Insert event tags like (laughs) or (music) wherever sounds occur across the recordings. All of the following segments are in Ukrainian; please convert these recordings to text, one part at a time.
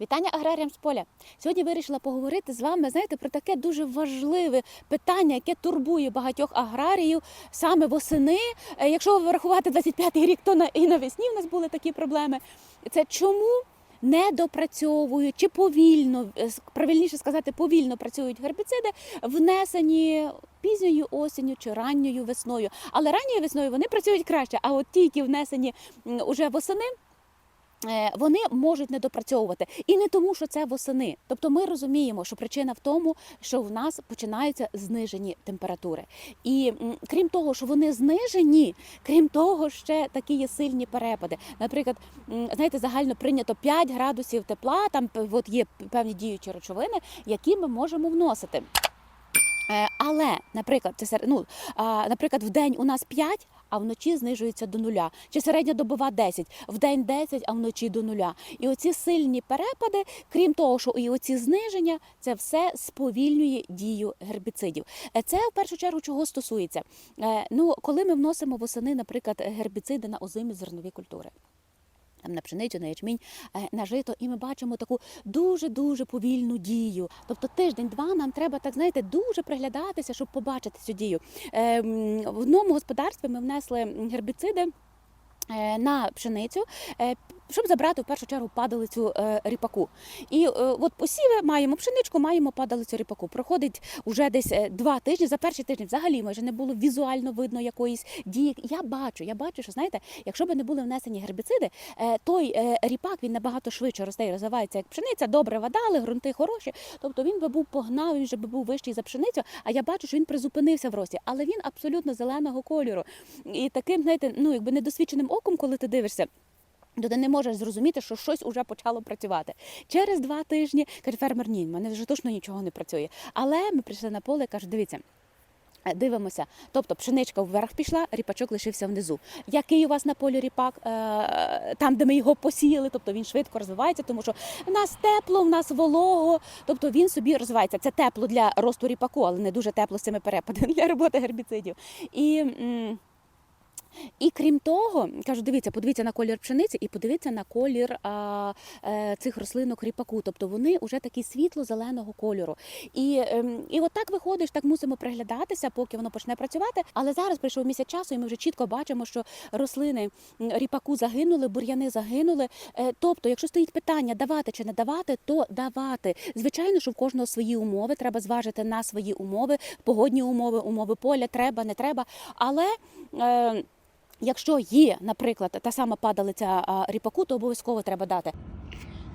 Вітання аграріям з поля. Сьогодні вирішила поговорити з вами, знаєте, про таке дуже важливе питання, яке турбує багатьох аграріїв саме восени. Е, Якщо врахувати 25-й рік, то і навесні в нас були такі проблеми. Це чому не допрацьовують чи повільно, е, правильніше сказати, повільно працюють гербіциди, внесені пізньою осінню чи ранньою весною. Але ранньою весною вони працюють краще, а от ті, які внесені уже восени. Е, Вони можуть не допрацьовувати і не тому, що це восени. Тобто, ми розуміємо, що причина в тому, що в нас починаються знижені температури. І крім того, що вони знижені, крім того, ще такі є сильні перепади. Наприклад, знаєте, загально прийнято 5 градусів тепла. Там от є певні діючі речовини, які ми можемо вносити. Е, Але, наприклад, це ну, наприклад, в день у нас 5, а вночі знижується до нуля. Чи середня добова 10, в день 10, а вночі до нуля. І оці сильні перепади, крім того, що і оці зниження, це все сповільнює дію гербіцидів. Е, Це в першу чергу чого стосується. Е, Ну, коли ми вносимо восени, наприклад, гербіциди на озимі зернові культури. Там на пшеницю, на ячмінь, е, на жито, і ми бачимо таку дуже дуже повільну дію. Тобто тиждень-два нам треба так знаєте дуже приглядатися, щоб побачити цю дію. Е, В одному господарстві ми внесли гербіциди. е, На пшеницю, е, щоб забрати в першу чергу падалицю е, ріпаку. І е, от посіви маємо пшеничку, маємо падалицю ріпаку. Проходить уже десь е, два тижні. За перші тижні взагалі майже не було візуально видно якоїсь дії. Я бачу, я бачу, що знаєте, якщо б не були внесені гербіциди, той ріпак він набагато швидше росте і розвивається як пшениця, добре вода, ґрунти хороші. Тобто він би був погнав, він вже би був вищий за пшеницю. А я бачу, що він призупинився в рості, але він абсолютно зеленого кольору. І таким, знаєте, ну якби недосвідченим оком, коли ти дивишся. То ти не можеш зрозуміти, що щось уже почало працювати. Через два тижні каже фермер, ні, в мене вже точно нічого не працює. Але ми прийшли на поле і кажуть, дивіться. е, Дивимося, тобто пшеничка вверх пішла, ріпачок лишився внизу. Який у вас на полі ріпак, Е, там, де ми його посіяли, тобто він швидко розвивається, тому що в нас тепло, в нас волого, тобто він собі розвивається. Це тепло для росту ріпаку, але не дуже тепло з цими перепадами для роботи гербіцидів. І, і крім того, кажу, дивіться, подивіться на колір пшениці і подивіться на колір а, е, цих рослинок ріпаку. Тобто вони вже такі світло-зеленого кольору. І, ем, і от так виходиш, так мусимо приглядатися, поки воно почне працювати. Але зараз прийшов місяць часу, і ми вже чітко бачимо, що рослини ріпаку загинули, бур'яни загинули. Е, Тобто, якщо стоїть питання давати чи не давати, то давати. Звичайно, що в кожного свої умови, треба зважити на свої умови, погодні умови, умови поля, треба, не треба. Але е, Якщо є, наприклад, та сама падалиця ріпаку, то обов'язково треба дати.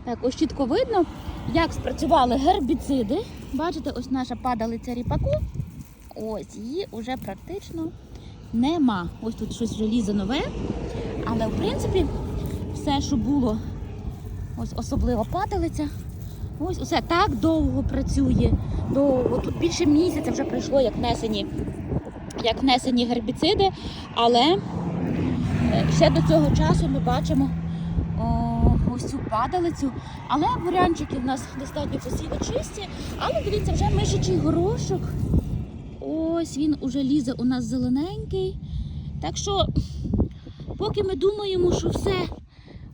Так, ось чітко видно, як спрацювали гербіциди. Бачите, ось наша падалиця ріпаку. Ось її вже практично нема. Ось тут щось вже лізе нове. Але в принципі, все, що було, ось особливо падалиця, ось усе так довго працює. Довго. Тут більше місяця вже пройшло, як внесені, як внесені гербіциди, але Ще до цього часу ми бачимо о, ось цю падалицю. Але бурянчики в нас достатньо посіви чисті. Але дивіться, вже мишачий горошок. Ось він уже лізе у нас зелененький. Так що, поки ми думаємо, що все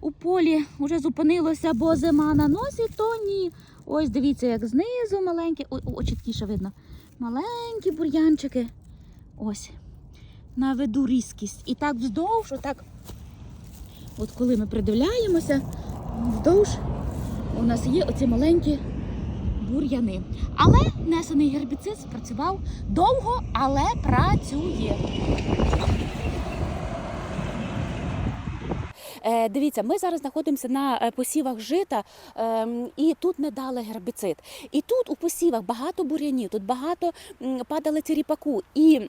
у полі вже зупинилося, бо зима на носі, то ні. Ось дивіться, як знизу маленькі, о, о, чіткіше видно. Маленькі бур'янчики. Ось наведу різкість. І так вздовж, отак, от коли ми придивляємося, вздовж у нас є оці маленькі бур'яни. Але несений гербіцид спрацював довго, але працює. Е, дивіться, ми зараз знаходимося на е, посівах жита, ем, і тут не дали гербіцид. І тут у посівах багато бур'янів, тут багато м, падалиці ріпаку. І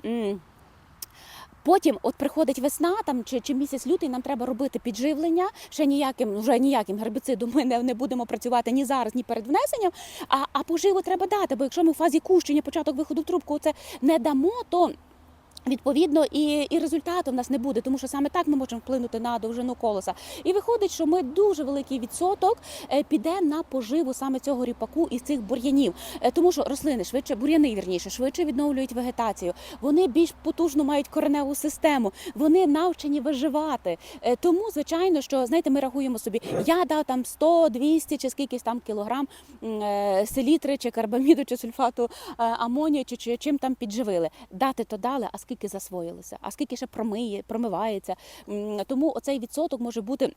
Потім, от приходить весна, там чи, чи місяць лютий, нам треба робити підживлення. Ще ніяким, вже ніяким гербіцидом ми не, не будемо працювати ні зараз, ні перед внесенням. А, а поживу треба дати. Бо якщо ми в фазі кущення, початок виходу в трубку, це не дамо, то Відповідно, і, і результату в нас не буде, тому що саме так ми можемо вплинути на довжину колоса. І виходить, що ми дуже великий відсоток е, піде на поживу саме цього ріпаку і цих бур'янів, Е, тому що рослини швидше, бур'яни вірніше, швидше відновлюють вегетацію. Вони більш потужно мають кореневу систему, вони навчені виживати. Е, Тому, звичайно, що знаєте, ми рахуємо собі, я дав там 100, 200 чи скількись там кілограм селітри чи карбаміду, чи сульфату амонію, чи, чи чим там підживили. Дати то дали, а скільки засвоїлося, а скільки ще промиє, промивається. Тому оцей відсоток може бути.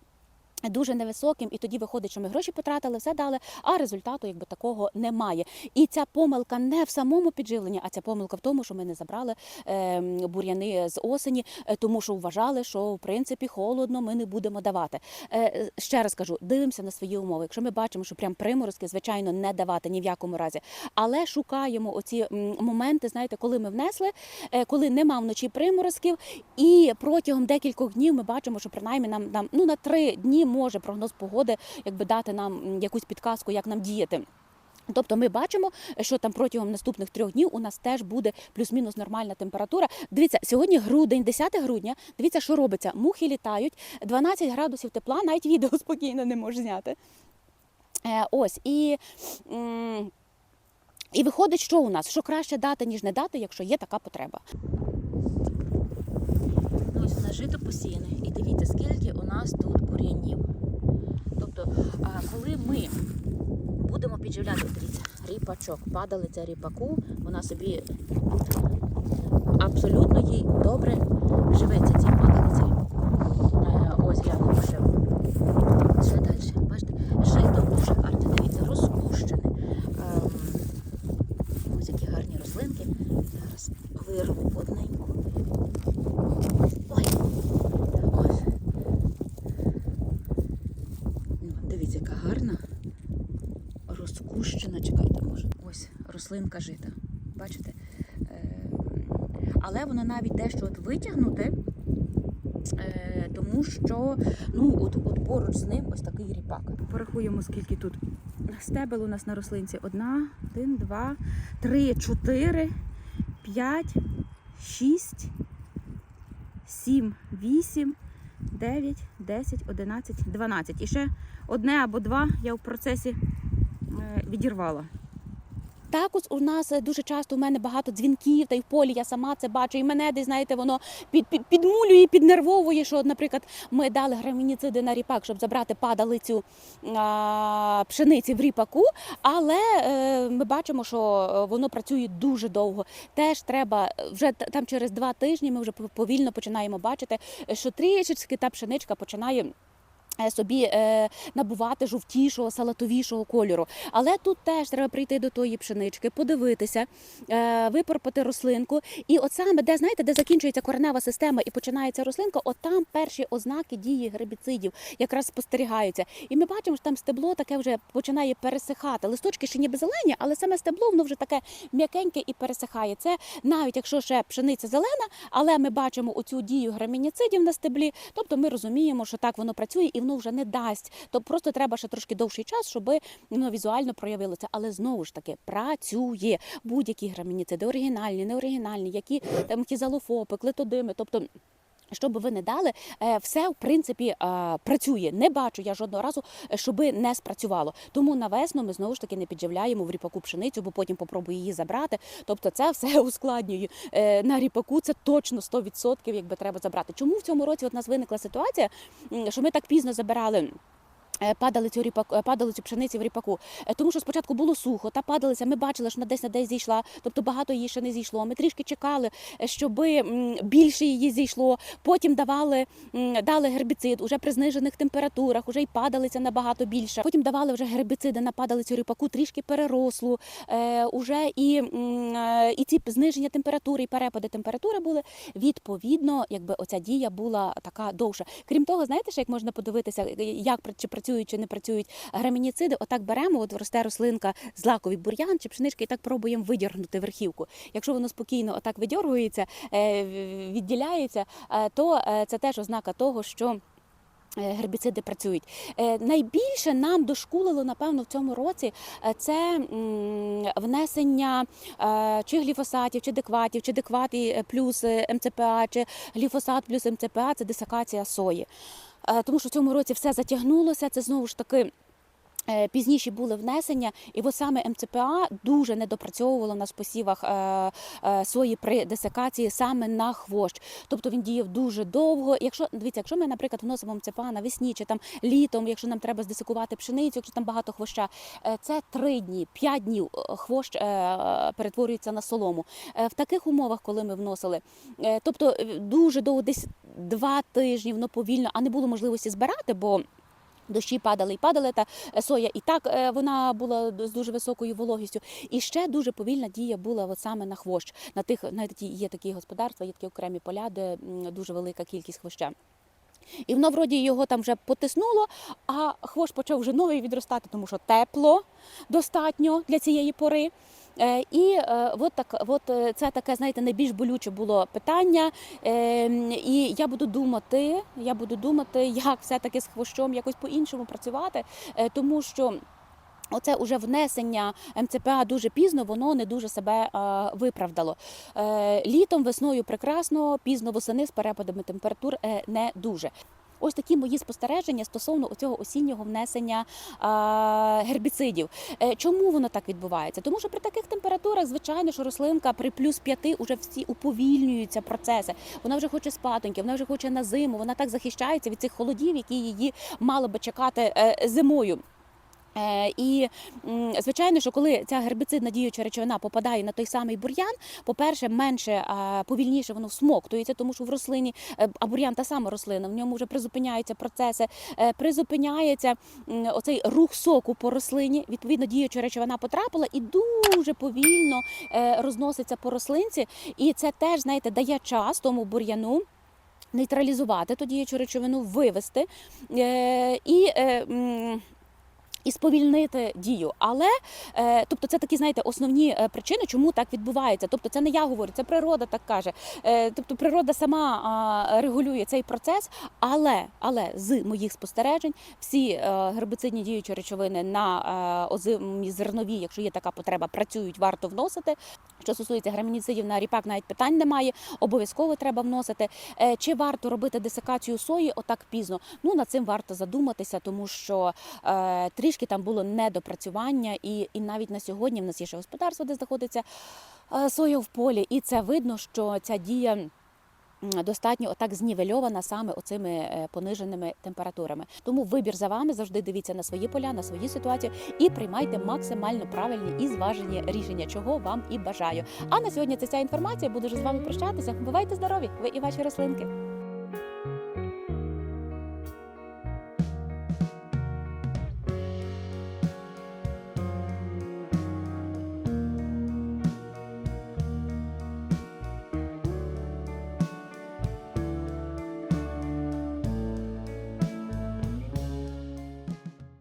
Дуже невисоким, і тоді виходить, що ми гроші потратили, все дали, а результату якби такого немає. І ця помилка не в самому підживленні, а ця помилка в тому, що ми не забрали е, бур'яни з осені, е, тому що вважали, що в принципі холодно, ми не будемо давати. Е, ще раз кажу, дивимося на свої умови. Якщо ми бачимо, що прям приморозки, звичайно, не давати ні в якому разі, але шукаємо оці моменти, знаєте, коли ми внесли, е, коли нема вночі приморозків, і протягом декількох днів ми бачимо, що принаймні нам, нам ну на три дні може прогноз погоди якби дати нам якусь підказку, як нам діяти. Тобто ми бачимо, що там протягом наступних трьох днів у нас теж буде плюс-мінус нормальна температура. Дивіться, сьогодні грудень, 10 грудня. Дивіться, що робиться. Мухи літають, 12 градусів тепла, навіть відео спокійно не можу зняти. Е, ось і. і виходить, що у нас? Що краще дати, ніж не дати, якщо є така потреба. Посіяне. І дивіться, скільки у нас тут бур'янів. Тобто, коли ми будемо підживляти, дивіться, ріпачок, падалиця ріпаку, вона собі абсолютно їй добре живеться ця падалиці ріпаку. Е, Ось ще. Ще далі. Бачите, жито дуже гарне, дивіться, розпущене. Ем, Ось які гарні рослинки. Зараз вирву одненьку. Ой. Ось. Ну, Дивіться, яка гарна. Розкущена, чекайте, може. Ось рослинка жита. Бачите? Е, Але навіть дещо от витягнуте, е, тому що ну, от, от поруч з ним ось такий ріпак. Порахуємо, скільки тут стебел у нас на рослинці. Одна, один, два, три, чотири, п'ять, шість, сім, вісім, дев'ять, десять, одинадцять, дванадцять. І ще одне або два я в процесі е, відірвала. Також у нас е, дуже часто у мене багато дзвінків, та й в полі я сама це бачу. І мене десь, знаєте, воно під, під, підмулює, піднервовує, що, наприклад, ми дали грамініциди на ріпак, щоб забрати падалицю а, пшениці в ріпаку, але е, ми бачимо, що е, воно працює дуже довго. Теж треба е, вже там через два тижні. Ми вже повільно починаємо бачити, що трішечки та пшеничка починає. Е, Собі е, набувати жовтішого, салатовішого кольору. Але тут теж треба прийти до тої пшенички, подивитися, е, випорпати рослинку. І от саме, де знаєте, де закінчується коренева система і починається рослинка, от там перші ознаки дії гербіцидів якраз спостерігаються. І ми бачимо, що там стебло таке вже починає пересихати. Листочки ще ніби зелені, але саме стебло воно вже таке м'якеньке і пересихає. Це навіть якщо ще пшениця зелена, але ми бачимо оцю дію грамініцидів на стеблі, тобто ми розуміємо, що так воно працює і воно вже не дасть. То просто треба ще трошки довший час, щоб воно візуально проявилося. Але знову ж таки працює будь-які грамініциди, оригінальні, неоригінальні, які там кізалофопи, клетодими, тобто. Що би ви не дали, е, все в принципі е, працює. Не бачу я жодного разу, е, щоби не спрацювало. Тому навесно ми знову ж таки не підживляємо в ріпаку пшеницю, бо потім попробую її забрати. Тобто це все (laughs) ускладнює. На ріпаку це точно 100% якби треба забрати. Чому в цьому році от нас виникла ситуація, що ми так пізно забирали? Е, Падалицю ріпаку, е, падалицю пшениці в ріпаку, Е, тому що спочатку було сухо, та падалиця. Ми бачили, що на десь на десь зійшла, тобто багато її ще не зійшло. Ми трішки чекали, щоб більше її зійшло. Потім давали дали гербіцид уже при знижених температурах, уже й падалиця набагато більше. Потім давали вже гербіциди на падалицю ріпаку, трішки переросло. Е, уже і, і ці зниження температури, і перепади температури були. Відповідно, якби оця дія була така довша. Крім того, знаєте, ще як можна подивитися, як пр- чи працюють чи не працюють грамініциди. Отак беремо, от росте рослинка злаковий бур'ян чи пшеничка, і так пробуємо видіргнути верхівку. Якщо воно спокійно отак видьоргується, е, відділяється, е, то е, це теж ознака того, що Гербіциди працюють. Найбільше нам дошкулило, напевно, в цьому році це внесення чи гліфосатів, чи декватів, чи деквати плюс МЦПА, чи гліфосат плюс МЦПА це десикація сої. Е, Тому що в цьому році все затягнулося. Це знову ж таки. е, Пізніші були внесення, і от саме МЦПА дуже недопрацьовувало на посівах е, сої при десикації саме на хвощ. Тобто він діяв дуже довго. Якщо дивіться, якщо ми, наприклад, вносимо МЦПА навесні чи там літом, якщо нам треба здесикувати пшеницю, якщо там багато хвоща, це три дні, п'ять днів хвощ перетворюється на солому. В таких умовах, коли ми вносили, тобто дуже довго, десь два тижні, воно повільно, а не було можливості збирати, бо. Дощі падали і падали, та е, соя і так е, вона була з дуже високою вологістю. І ще дуже повільна дія була от саме на хвощ. На тих знаєте, ті- є такі господарства, є такі окремі поля, де дуже велика кількість хвоща. І воно вроді його там вже потиснуло, а хвощ почав вже новий відростати, тому що тепло достатньо для цієї пори. Е, І е, от так, от е, це таке, знаєте, найбільш болюче було питання. І я буду думати, я буду думати, як все-таки з хвощом якось по-іншому працювати, тому що. Оце уже внесення МЦПА дуже пізно, воно не дуже себе е, виправдало. Е, літом, весною прекрасно, пізно восени з перепадами температур е, не дуже. Ось такі мої спостереження стосовно цього осіннього внесення гербіцидів. Е, Чому воно так відбувається? Тому що при таких температурах, звичайно, що рослинка при плюс 5 вже всі уповільнюються процеси. Вона вже хоче спатоньки, вона вже хоче на зиму. Вона так захищається від цих холодів, які її мало би чекати е, зимою. Е, І звичайно, що коли ця гербіцидна діюча речовина попадає на той самий бур'ян, по-перше, менше повільніше воно всмоктується, тому що в рослині, е, а бур'ян та сама рослина, в ньому вже призупиняються процеси, е, призупиняється оцей рух соку по рослині. Відповідно, діюча речовина потрапила і дуже повільно розноситься по рослинці. І це теж, знаєте, дає час тому бур'яну. Нейтралізувати ту діючу речовину, вивести і і сповільнити дію. Але е, тобто це такі, знаєте, основні е, причини, чому так відбувається. Тобто, це не я говорю, це природа так каже. Е, тобто природа сама регулює цей процес, але, але з моїх спостережень всі гербицидні діючі речовини на озимі зернові, якщо є така потреба, працюють, варто вносити. Що стосується грамініцидів на ріпак, навіть питань немає. Обов'язково треба вносити. Чи варто робити десикацію сої отак пізно? Ну над цим варто задуматися, тому що е, трішки там було недопрацювання, і, і навіть на сьогодні в нас є ще господарство, де знаходиться е, соя в полі, і це видно, що ця дія. Достатньо отак знівельована саме оцими е, пониженими температурами. Тому вибір за вами завжди дивіться на свої поля, на свої ситуації і приймайте максимально правильні і зважені рішення, чого вам і бажаю. А на сьогодні це вся інформація. Буду вже з вами прощатися. Бувайте здорові! Ви і ваші рослинки.